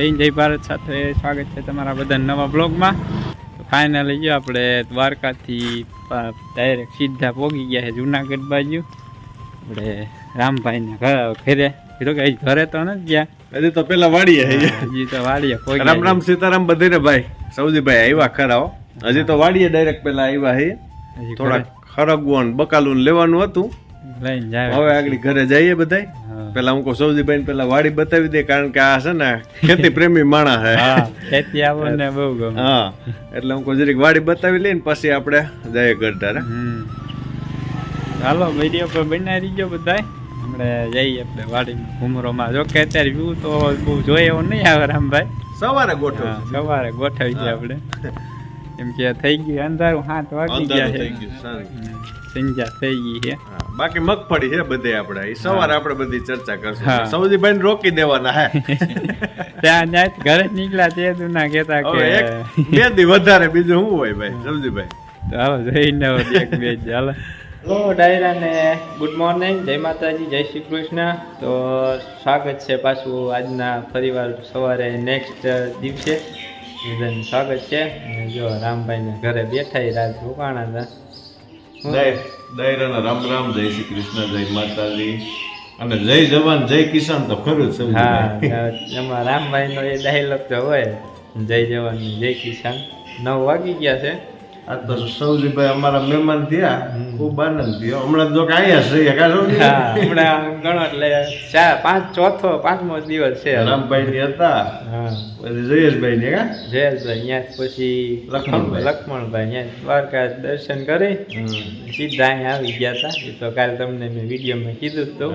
જય જય ભારત સાથે સ્વાગત છે તમારા બધા નવા બ્લોગમાં ફાઇનલી જો આપણે દ્વારકાથી ડાયરેક્ટ સીધા પોગી ગયા છે જુનાગઢ બાજુ. આપણે રામભાઈને ઘરે. કીધું કે ઘરે તો નથી ગયા. હજી તો પેલા વાડીએ હજી. તો વાડીએ રામ રામ સીતારામ બધીને ભાઈ સૌજીભાઈ આવ્યા ખરાઓ. હજી તો વાડીએ ડાયરેક્ટ પેલા આવ્યા હે થોડાક ખરગવું બકાલું લેવાનું હતું. લઈને જાય હવે આગળ ઘરે જઈએ બધા પેલા હું કહું સૌજીભાઈ પેલા વાડી બતાવી દે કારણ કે આ છે ને ખેતી પ્રેમી માણસ હે ખેતી આપણને બહુ ગમે. હા એટલે હું કહું જરીક વાડી બતાવી લઈને પછી આપણે જઈએ ઘર હમ. ચાલો વીડિયો પર બનાવી દીજો બધા આપણે જઈએ આપણે વાડી ઘુમરોમાં. જો કે અત્યારે વ્યૂ તો બહુ જોઈએ એવો નહીં આવે રામભાઈ. સવારે ગોઠવ સવારે ગોઠવી આપણે. કેમ કે થઈ ગયું અંધારું હાથ વાગી ગયા છે. સંજા થઈ ગઈ છે. બાકી મગફળી છે બધે આપણે. સવારે આપણે બધી ચર્ચા. કરશું. સૌજીભાઈ ને રોકી દેવાના હે. ત્યાં જાય ઘરે જ નીકળ્યા તે તું ના કહેતા કે બે દી વધારે બીજું શું હોય ભાઈ સૌજીભાઈ? ચાલો જઈને એક બે ચાલો હેલો ડાયરાને ગુડ મોર્નિંગ. જય માતાજી જય શ્રી કૃષ્ણ. તો સ્વાગત છે પાછું આજના ફરીવાર સવારે નેક્સ્ટ દિવસે. બધાનું સ્વાગત છે. જો રામભાઈને ઘરે બેઠા રાત રોકાણા હતા. દાયરાના રામ રામ જય શ્રી કૃષ્ણ જય માતાજી. અને જય જવાન જય કિસાન તો ખરું જ સૌજીભાઈ હા એમાં રામભાઈનો એ ડાયલોગ તો હોય. જય જવાન જય કિસાન. નવ વાગી ગયા છે. આ તો સૌજીભાઈ અમારા મહેમાન થયા. ખૂબ આનંદ થયો. હમણાં જો કે અહીંયા છે કા હા સૌજીભાઈ? હમણાં ગણો એટલે ચાર પાંચ ચોથો પાંચમો દિવસ છે રામભાઈ ની હતા. હા. પછી જયેશભાઈ ને કા? જયેશભાઈ ત્યાં પછી લક્ષ્મણભાઈ. લક્ષ્મણભાઈ ત્યાં દ્વારકા દર્શન કરી. સીધા અહીંયા આવી ગયા હતા. એ તો કાલે તમને મેં વિડીયોમાં કીધું હતું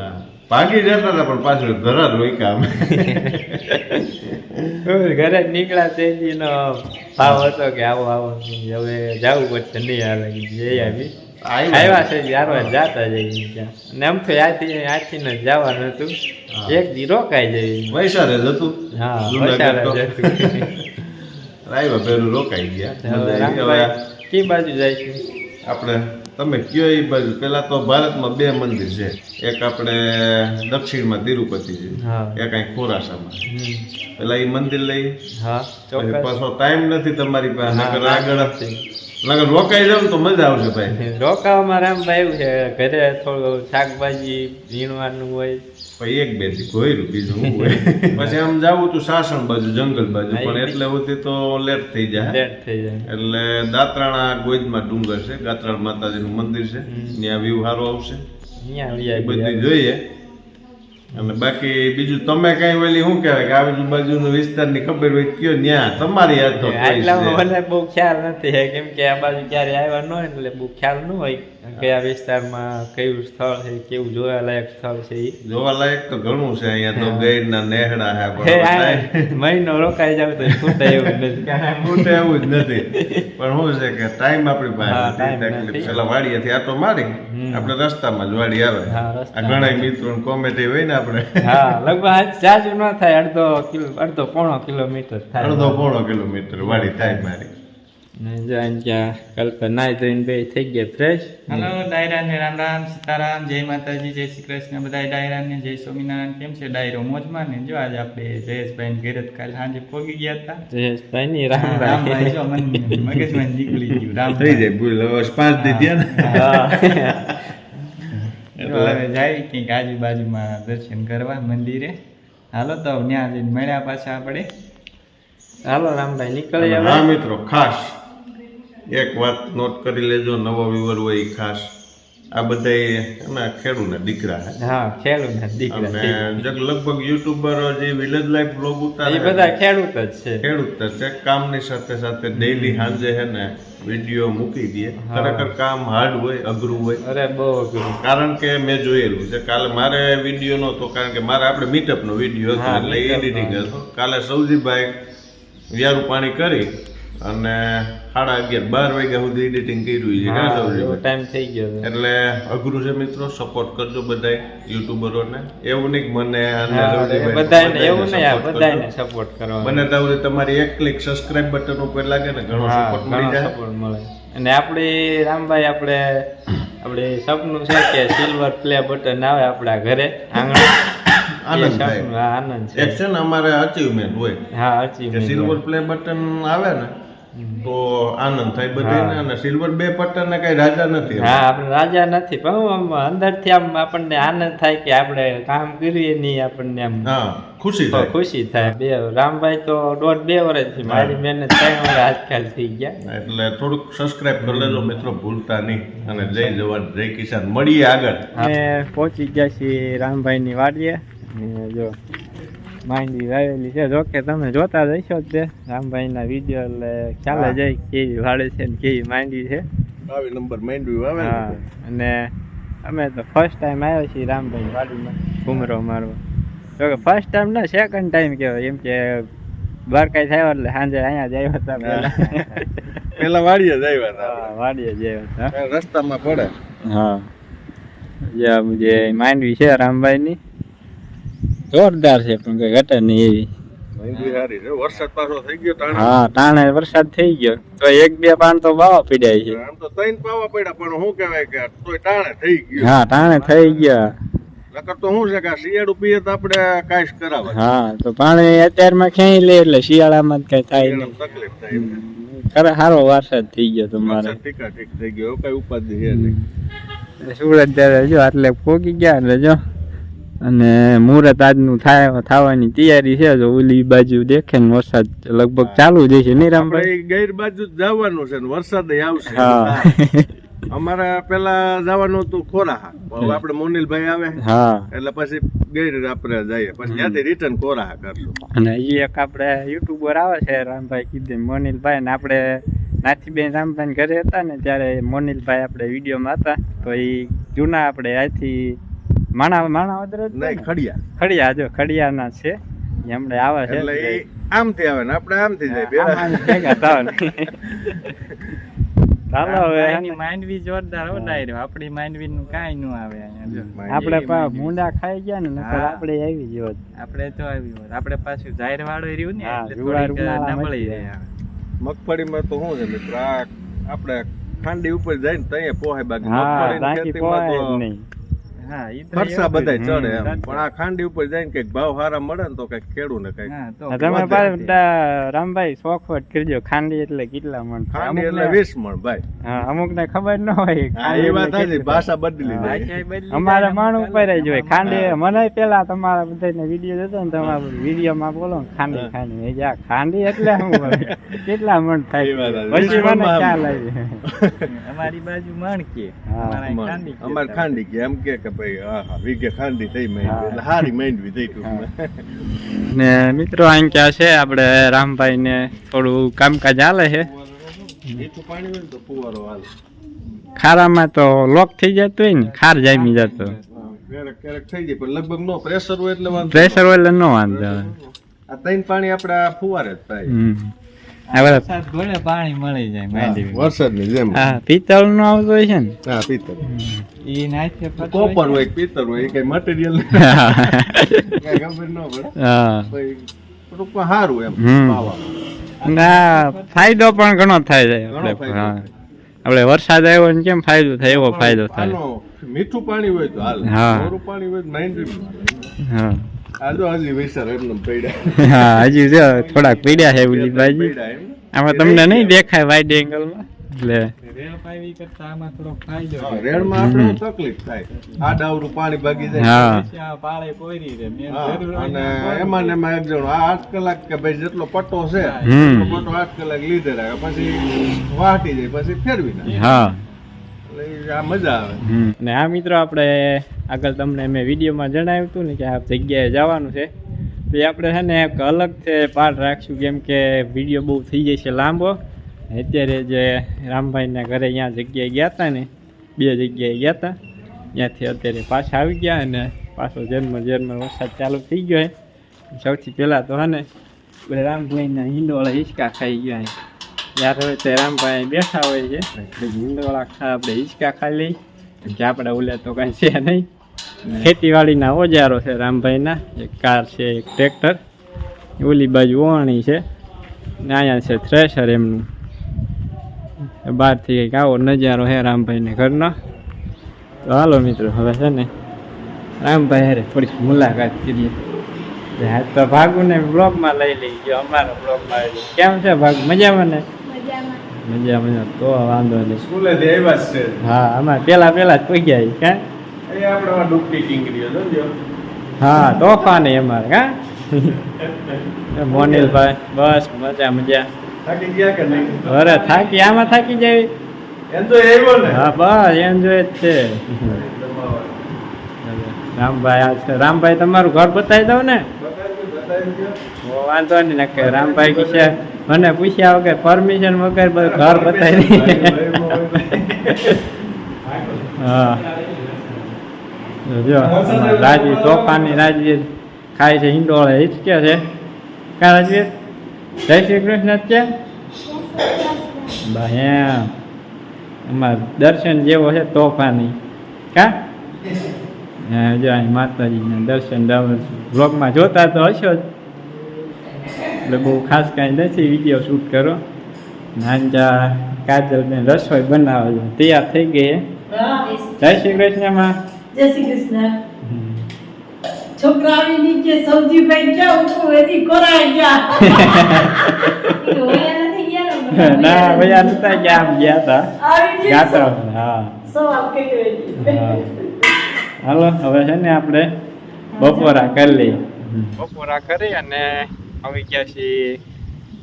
ભાગી જતા હતા પણ પાછળ ઘરા જ રોક્યા અમે ઘરે જ નીકળ્યા તેજીનો ભાવ હતો કે આવો આવો. હવે જવું પડશે નહીં આવે. જઈ આવી. આવ્યા છે. યાર જાતા જઈએ ત્યાં. અને આમ તો આથી આથી ને જવાનું હતું. એક દી રોકાઈ જઈ વૈશારે જ હા જુનાગઢ તો. વસાડા જ હતું. રાયવા ભેરું રોકાઈ ગયા. હવે મજા આવી. હવે રામભાઈ કઈ બાજુ જઈશું આપણે તમે કયો એ બાજુ? પેલા તો ભારતમાં બે મંદિર છે. એક આપણે દક્ષિણમાં તિરુપતિ છે. એક અહીં ખોરાસામાં. પેલા એ મંદિર લઈ. હા પછી ટાઈમ નથી તમારી પાસે આગળ નકર રોકાઈ જાવ તો મજા આવશે ભાઈ. રોકાવામાં રામભાઈ એવું છે ઘરે થોડું શાકભાજી વીણવાનું હોય. પછી એક બેથી ઘોયરું બીજું હું હોય? પછી આમ જાવું તું સાસણ બાજુ જંગલ બાજુ પણ એટલે સુધી તો લેટ થઈ જાય. લેટ થઈ જાય. એટલે દાત્રાણા ગોઈદમાં ડુંગર છે ગાત્રાળ માતાજીનું મંદિર છે. ત્યાં વ્યૂ સારો આવશે. બધી જોઈએ. અને બાકી બીજું તમે કઈ ઓલી શું કહેવાય કે આજુબાજુનો વિસ્તારની ખબર હોય કયો ન્યા તમારી યાદ તો. મને બહુ ખ્યાલ નથી કેમ કે આ બાજુ ક્યારે આવ્યા ન હોય એટલે બહુ ખ્યાલ ન હોય કયા વિસ્તારમાં કયું સ્થળ છે કેવું જોવાલાયક સ્થળ છે. જોવાલાયક તો ઘણું છે અહીંયા તો ગઈરના નેહડા આ ટાઈમ- મહિનો રોકાઈ જાવ તો છૂટે એવું નથી ખૂટે એવું જ નથી પણ શું છે કે ટાઈમ આપણી પાસે. તકલીફ. પેલા વાડીએથી આટો મારી હમ. આપણે રસ્તામાં જ વાડી આવે આ ઘણા મિત્રો કોમેડી હોય ને આપણે હા લગભગ ચાર્જ ન થાય અડધો કિલો અડધો પોણો કિલોમીટર થાય અડધો પોણો કિલોમીટર વાડી થાય મારી ને જો કલ્પના ધોઈને બે થઈ ગયા ફ્રેશ હલો ડાયરાને રામ રામ સીતારામ જય માતાજી જય શ્રી કૃષ્ણ. બધા ડાયરાને જય સ્વામિનારાયણ. કેમ છે ડાયરો? મોજમાં ને? જો આજે આપણે જયેશભાઈ ઘેર જ સાંજે પોગી ગયા હતા. જયેશભાઈ ની રામ રામ જો મગજમાં નીકળી ગયું. રામ થઈ જાય ભૂલ. પાંચ દી ને. હવે જાય કંઈક આજુબાજુમાં દર્શન કરવા મંદિરે. હાલો તો ત્યાં જઈને મળ્યા પાછા આપણે. હાલો રામભાઈ નીકળી હા મિત્રો ખાસ. એક વાત નોટ કરી લેજો નવો વિવર હોય ખાસ. આ બધા એના ખેડૂના દીકરા હા. ખેડૂત દીકરા અને લગભગ યુટ્યુબર જે વિલેજ લાઈફ બ્લોગ એ બધા ખેડૂત જ છે. ખેડૂત જ છે. કામની સાથે સાથે ડેઈલી સાંજે હે ને વીડિયો મૂકી દે. ખરેખર કામ હાર્ડ હોય અઘરું હોય. અરે બહુ અઘરું. કારણ કે મેં જોયેલું છે કાલે મારે વીડિયો નહોતો કારણ કે મારે આપણે મીટઅપ નો વીડિયો હતો એટલે એડિટિંગ હતો. કાલે સૌજીભાઈ વ્યારું પાણી કરી. અને સાડા અગિયાર બાર વાગ્યા સુધી એડિટિંગ કર્યું છે? ટાઈમ થઈ ગયો એટલે અઘરું છે મિત્રો સપોર્ટ કરજો બધાય યુટ્યુબરોને એવું નહીં મને બધાને એવું નહીં બધાને સપોર્ટ કરવા બને ત્યાં તમારી એક ક્લિક સબસ્ક્રાઇબ બટન ઉપર લાગે ને ઘણો સપોર્ટ મળી જાય. સપોર્ટ મળે. અને આપણે રામભાઈ આપણે આપણે સપનું છે કે સિલ્વર પ્લે બટન આવે આપણા ઘરે આંગણે. આનંદ હા, થાય. આનંદ છે. છે ને અમારે અચીવમેન્ટ હોય. હા અચીવમેન્ટ સિલ્વર પ્લે બટન આવે ને તો આનંદ થાય બધાને અને સિલ્વર બે બટન ને કઈ રાજા નથી હા આપણે રાજા નથી પણ હું આમ અંદરથી આમ આપણને આનંદ થાય કે આપણે કામ કરીએ નહીં આપણને આમ. હા ખુશી થાય. ખુશી થાય. બે રામભાઈ તો દોઢ બે વર્ષથી મારી મહેનત ત્રણ વર્ષ આજકાલ થઈ ગયા. એટલે થોડુંક સબસ્ક્રાઇબ કરી લેજો મિત્રો ભૂલતા નહીં. અને જય જવાન જય કિસાન. મળીએ આગળ. અમે પહોંચી ગયા છીએ રામભાઈની વાડીએ. જો માંડવી વાવેલી છે. જો કે તમે જોતા જઈશો જ તે. રામભાઈના વીડિયો એટલે ખ્યાલ જ જાય કેવી વાડે છે ને કેવી માંડવી છે. બાવીસ નંબર માંડવી હા અને અમે તો ફર્સ્ટ ટાઈમ આવ્યા છીએ રામભાઈ વાડીમાં ઘુમરો મારવા. જો કે ફર્સ્ટ ટાઈમ ના સેકન્ડ ટાઈમ કહેવાય. એમ કે દ્વારકાઈ થયા એટલે સાંજે અહીંયા જ આવ્યા હતા પહેલા. પેલા વાડીએ જ આવ્યા હા, વાડીએ જ આવ્યા હતા. હતા રસ્તામાં પડે. હા. જે માંડવી છે રામભાઈની જોરદાર છે પણ કઈ ઘટે નહીં એવી. વરસાદ પાછો થઈ ગયો તાણે? હા તાણે વરસાદ થઈ ગયો. તો એક બે પાન તો બાવા પીડાય છે. આમ તો ત્રણ પાવા પડ્યા પણ શું કહેવાય કે તોય ટાણે થઈ ગયું. હા તાણે થઈ ગયા. નકર તો શું છે કે શિયાળું પીએ તો આપણે કાંઈ કરાવે હા તો પાણી અત્યારમાં ક્યાંય લે એટલે શિયાળામાં જ કઈ થાય નહીં. તકલીફ થાય ખરે સારો વરસાદ થઈ ગયો તમારે. ઠીક થઈ ગયો કઈ ઉપાધિ છે નહીં. સુરત ત્યારે જો આટલે પોગી ગયા એટલે જો. અને મુહૂર્ત આજનું થાય થવાની તૈયારી છે. જો ઓલી બાજુ દેખે ને વરસાદ લગભગ ચાલુ જ છે નહીં રામભાઈ ગેર બાજુ જ જવાનું છે ને વરસાદ આવશે. હા. અમારે પેલા જવાનું હતું ખોરા આપડે આપણે મોનિલભાઈ આવે. હા. એટલે પછી ગઈ આપણે જઈએ. પછી ત્યાંથી રિટર્ન ખોરા કરશું. અને એ એક આપણે યુટ્યુબર આવે છે રામભાઈ કીધે. મોનિલભાઈ ને આપણે નાથીબેન રામભાઈ ઘરે હતા ને ત્યારે મોનિલભાઈ આપણે વિડીયોમાં હતા. તો એ જૂના આપણે અહીંથી માણા માણા વદર નહીં ખડિયા. ખડિયા જો ખડિયાના છે. એમણે આવે છે. એટલે એ આમથી આવે ને આપણે આમથી જાય ભેગા. થાવ ચાલો હવે એની માંડવી જોરદાર હો ડાયરો. આપણી માંડવી નું કાઈ નું આવે આપણે પા મુંડા ખાઈ ગયા ને નકર આપણે આવી ગયો આપણે તો આવી હોત. આપણે પાછું જાહેર વાળો રહ્યું ને એટલે થોડીક નબળી જ રહે મગફળીમાં તો શું છે મિત્ર આ આપણે ખાંડી ઉપર જાય ને ત્યાં પોહાય બાકી મગફળી ખેતીમાં તો નહીં હા ઈ તો ખર્ચા એવું જ. બધાય ચડે એમ. પણ આ ખાંડી ઉપર જઈને કંઈક ભાવ સારા મળે ને તો કંઈક ખેડૂ ને કંઈક હા તો આ તમે રામભાઈ શોખવટ કરજો. ખાંડી એટલે કેટલા મણ ખાંડી એટલે વીસ મણ ભાઈ. અમુક ને ખબર ન હોય એ વાત ભાષા બદલી અમારે માણ ઉપર જ હોય. ખાંડી મને પેલા તમારા બધા વીડિયો જોતો ને તમારા વિડીયોમાં બોલો ને ખાંડી હા. ખાંડી. મેં ખાંડી એટલે શું કેટલા મણ થાય? પછી મને ખ્યાલ આવી. અમારી બાજુ માણકે. હા. અમારા મણ. ખાંડી અમારે ખાંડી કે એમ કે કે ભાઈ હા હા ખાંડી થઈ હા. માંડવી એટલે હારી માંડવી થઈ ટૂંકમાં. ને મિત્રો અહીં ક્યાં છે? આપણે રામભાઈ ને થોડું કામકાજ હાલે છે. મીઠું પાણી તો ખારામાં તો લોક થઈ જતો હોય ને ખાર જામી જતો. ક્યારેક ક્યારેક થઈ જાય પણ લગભગ નો પ્રેશર હોય એટલે પ્રેશર હોય એટલે ન વાંધો. આ ત્રણ પાણી આપણે આ ફુવારે જ થાય. હમ આ બધા વરસાદ ઘોડે પાણી મળી જાય માંડવી વરસાદની જેમ. હા પિત્તળનું આવતું હોય છે ને? હા પિત્તર ઈ નાખે કોપર હોય કે હોય કઈ મટીરિયલ કઈ ખબર ન પડે. હા. ટૂંકમાં સારું એમ ના ફાયદો પણ ઘણો થાય છે આપણે હા. આપણે વરસાદ આવ્યો ને કેમ ફાયદો થાય એવો ફાયદો થાય. મીઠું પાણી હોય તો હાલ હા. પાણી હોય તો હા. હા હજી જો થોડાક પીડ્યા છે એમ. આમાં તમને નહીં દેખાય વાઇડ એંગલમાં પછી આ પાળે પોરી રે મેં હા, જરૂર હોય અને એમાં ને એમાં એક જણો આ આઠ કલાક કે ભાઈ જેટલો પટ્ટો છે હમ. એટલો પટ્ટો આઠ કલાક લીધે રાખે. પછી વાટી જાય પછી ફેરવી નાખે. હા. આ મજા આવે. અને આ મિત્રો, આપણે આગળ તમને મેં વિડીયોમાં જણાવ્યું હતું ને કે આ જગ્યાએ જવાનું છે. તો એ આપણે છે ને એક અલગથી પાર્ટ રાખશું, કેમ કે વીડિયો બહુ થઈ જાય છે લાંબો. અત્યારે જે રામભાઈના ઘરે અહીંયા જગ્યાએ ગયા હતા ને, બે જગ્યાએ ગયા હતા ત્યાંથી અત્યારે પાછા આવી ગયા અને પાછો જન્મ જન્મ વરસાદ ચાલુ થઈ ગયો છે. સૌથી પહેલાં તો હે ને, રામભાઈના હિંડોળા હિંચકા ખાઈ ગયા. યાર હવે તે રામભાઈ બેઠા હોય છે. ખા આપણે હિંચકા કે આપણે ઓલે તો કાંઈ છે નહીં. ખેતીવાડીના ઓજારો છે રામભાઈના. એક કાર છે એક ટ્રેક્ટર. ઓલી બાજુ ઓણી છે. ને અહીંયા છે થ્રેશર એમનું. બહારથી કંઈક આવો નજારો છે રામભાઈને ઘરનો. તો હાલો મિત્રો હવે છે ને રામભાઈ અરે થોડીક મુલાકાત કરીએ. હા તો ભાગુને બ્લોગમાં લઈ લઈ ગયો અમારા બ્લોગમાં કેમ છે ભાગ? મજામાં ને? મજા મજા તો વાંધો નહીં. સ્કૂલે થી આવ્યા છે. હા અમારે પેલા પેલા જ ઈ, કાં એ આપણે ડૂબકી કિંગરીઓ સમજો? હા તોફા નહીં અમારે કા મોનિલભાઈ બસ મજા મજા. થાકી ગયા કે નહીં? અરે થાકી આમાં થાકી જાય. એમ તો આવ્યો ને? હા બસ એન્જોય જ છે. રામભાઈ આ છે. રામભાઈ તમારું ઘર બતાવી દઉં ને? વાંધો નહીં નક્કી. રામભાઈ કિશે મને પૂછ્યા વગર પરમિશન વગર ઘર બતાવી હા. જો રાજી તોફાની રાજી ખાય છે હિંડોળે હિચકે છે. કા રાજવીર જય શ્રી કૃષ્ણ જ છે બા એમ. અમાર દર્શન જેવો છે તોફાની. કા? હા જો અહીં માતાજીના દર્શન બ્લોગમાં જોતા તો હશો જ. એટલે બહુ ખાસ કાંઈ નથી વીડિયો શૂટ કરો. નાનજા કાજલબેન રસોઈ બનાવે છે તૈયાર થઈ ગઈ હે? જય શ્રી કૃષ્ણમાં. જય શ્રી કૃષ્ણ. છોકરા આવી નીચે સૌજી ભાઈ ક્યાં? ઉઠું એથી કોરાઈ ગયા ના ભૈયા નતા ગયા આમ ગયા હતા ગાતા હા. હાલો હવે છે ને આપણે બપોરા કરી લઈએ. બપોરા કરી અને આવી ગયા છીએ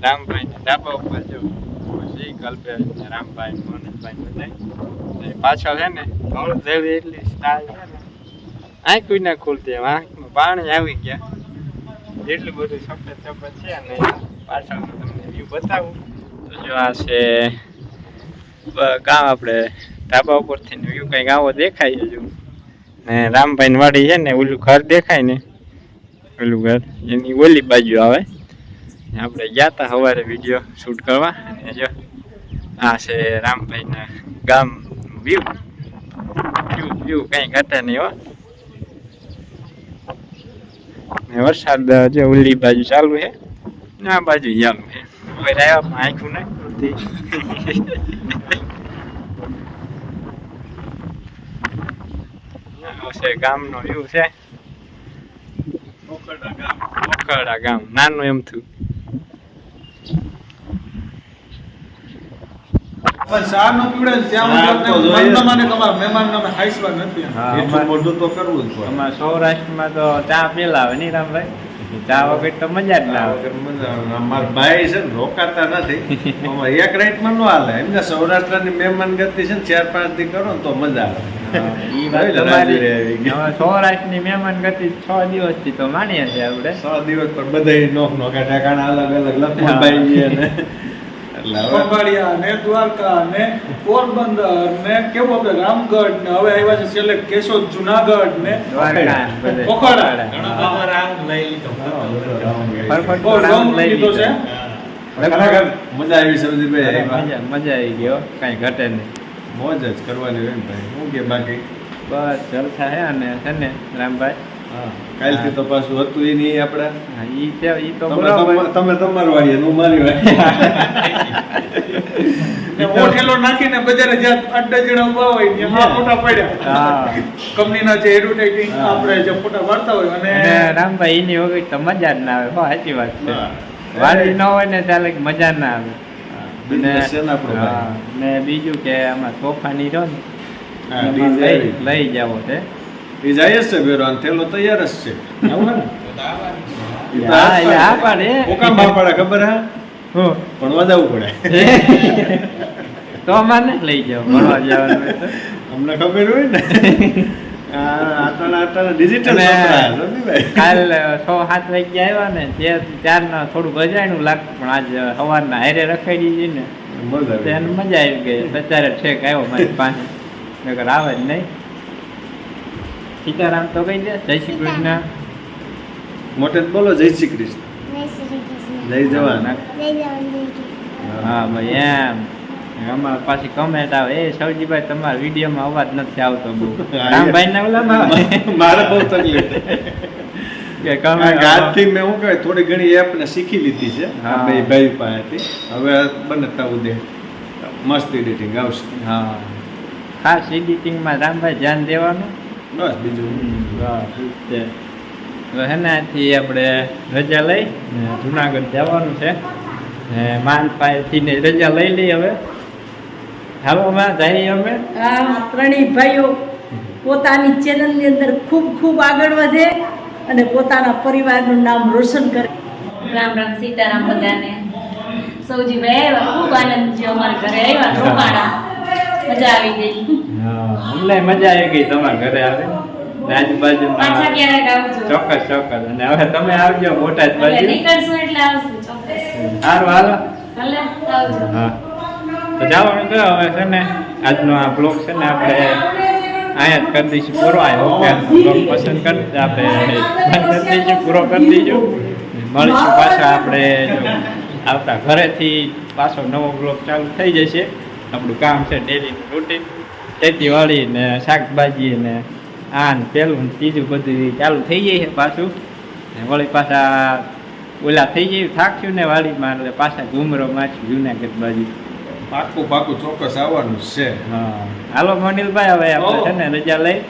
રામભાઈ ના ધાબા ઉપર જો. પછી કલ્પેશ રામભાઈ, મોહનભાઈ બધા પાછળ છે ને હળ જેવી એટલી સ્ટાઇલ છે ને. આંખ ના ખુલતી એમ આંખમાં પાણી આવી ગયા. એટલું બધું સફેદ સફેદ છે અને પાછળ તમને વ્યૂ બતાવું. તો જો આ છે ગામ આપણે ધાબા ઉપરથી વ્યૂ કંઈક આવો દેખાય હજુ ને રામભાઈ વાડી છે ને ઓલું ઘર દેખાય ને. ઓલું ઘર એની ઓલી બાજુ આવે. આપણે ગયા હતા સવારે વીડિયો શૂટ કરવા. અને જો આ છે રામભાઈના ગામ વ્યૂ વ્યૂ વ્યૂ કંઈ ઘટે નહીં હો. ને વરસાદ, જે ઓલી બાજુ ચાલુ છે. ને આ બાજુ ચાલુ છે. કોઈ પણ આંખું નહીં. છે ગામનો વ્યૂ છે. મોખરડા ગામ. નાનું એમ થયું. સૌરાષ્ટ્રમાં તો ચા પેલા આવે નહીં રામભાઈ? ચા વગર તો મજા જ ના આવે. વગર મજા આવે. અમારા ભાઈ છે ને રોકાતા નથી. એક રાઈટમાં ન હાલે. એમને સૌરાષ્ટ્રની મહેમાન ગતિ છે ને ચાર પાંચથી કરો ને તો મજા આવે. ઈ વાત તમારી. સૌરાષ્ટ્રની મહેમાન ગતિ છ દિવસથી તો માનીએ છીએ આપણે. છ દિવસ પર બધાય નોખ નોખા ઠેકાણા અલગ અલગ લખમણભાઈ ને ખંભાળિયા ને દ્વારકા ને પોરબંદર ને કેવું આપણે રામગઢ ને હવે આવ્યા છે છેલ્લે કેશોદ જુનાગઢ ને. રામ લઈ લીધો. છે. મજા આવી સૌજીભાઈ મજા મજા આવી ગયો કાંઈ ઘટે નહીં. મોજ જ કરવાની હોય ને ભાઈ. શું કે બાકી? બસ જલસા હે અને છે ને રામભાઈ? હા કાલથી તો પાછું હતું એ નહીં આપણે. હા, ઈ તે- ઈ તો તમે તમે તમારું વાળીએ હું મારી વાળી નાખીને બજારે જ્યાં ડઝન ઊભા હોય ત્યાં ફોટા પડ્યા. હા. કંપનીના જે એડવર્ટાઇઝિંગ. આપણે જે ફોટા વાળતા હોય અને રામભાઈ એની વગર તો મજા જ ના આવે. હો સાચી વાત છે. વાળી ન હોય ને ચાલે મજા ના આવે. ને બીજું કે આમાં તોફાની રહ્યો ને લઈ જાવો તે. એ જાય છે ભેરો થેલો તૈયાર જ છે. ખબર હા? પણ વધાવવું પડે. તો અમારે લઈ જાવ ભણવા જવાનું અમને ખબર હોય ને. કાલ છ સાત વાગ્યા આવ્યા ને તે ત્યારના થોડું ગજાણું લાગતું પણ આજ સવારના હારે રખાઈ છે ને મજા તો મજા આવી ગઈ. અત્યારે ઠેક આવ્યો મારી પાસે. નગર આવે જ નહીં. સીતારામ તો કહી દે જય શ્રી કૃષ્ણ. મોટે બોલો જય શ્રી કૃષ્ણ. જય શ્રી જવાન. હા ભાઈ એમ. અમારે પાછી કમેન્ટ આવે. એ સૌજીભાઈ તમારા વિડીયોમાં અવાજ નથી આવતો બહુ. રામભાઈ ના ઓલામાં મારે બહુ તકલીફ કે આ comment મેં શું કહેવાય થોડી ઘણી એપ ને શીખી લીધી છે હા. ભાઈ પાસેથી. હવે બનતા ઉદે મસ્ત એડિટિંગ આવશે. હા. ખાસ એડિટિંગમાં રામભાઈ ધ્યાન દેવાનું. બસ બીજું. બસ આથી આપણે રજા લઈ જુનાગઢ જવાનું છે. ને માન પાસેથી ને રજા લઈ લઈ હવે. હાલો અમે જઈએ અમે? આ ત્રણેય ભાઈઓ પોતાની ચેનલની અંદર ખૂબ ખૂબ આગળ વધે અને પોતાના પરિવારનું નામ રોશન કરે. રામ રામ સીતારામ બધાને. સૌજીભાઈ આવ્યા ખૂબ આનંદ છે અમારા ઘરે. આવ્યા રોકાણા મજા આવી ગઈ. હા અમને મજા આવી ગઈ તમારા ઘરે આવે. આજુબાજુમાં પાછા ક્યારેક આવજો. ચોક્કસ ચોક્કસ. અને હવે તમે આવજો મોટા જ બાજુ. નીકળશું એટલે આવશું ચોક્કસ. સારું હાલો. ભલે આવજો. હા. તો જવાનું તો હવે છે ને, આજનો આ બ્લોગ છે ને આપણે અહીંયા જ કરી દઈશું પૂરો. આવ્યો બ્લોગ પસંદ કરી આપણે કરી દઈશું, પૂરો કરી દઈશું. મળીશું પાછા આપણે આવતા ઘરેથી પાછો નવો બ્લોગ ચાલુ થઈ જશે. આપણું કામ છે ડેલી રૂટીન ખેતીવાડી ને શાકભાજી ને આ ને પેલું ને ત્રીજું બધું ચાલુ થઈ જાય છે પાછું. ને વળી પાછા ઓલા થઈ જાય થાક્યું ને વાડીમાં, એટલે પાછા ઘૂમરો માછું જુનાગઢ બાજુ. પાકું પાકું ચોક્કસ આવવાનું છે. હા. હાલો મનિલભાઈ હવે આપણે છે ને રજા લઈ.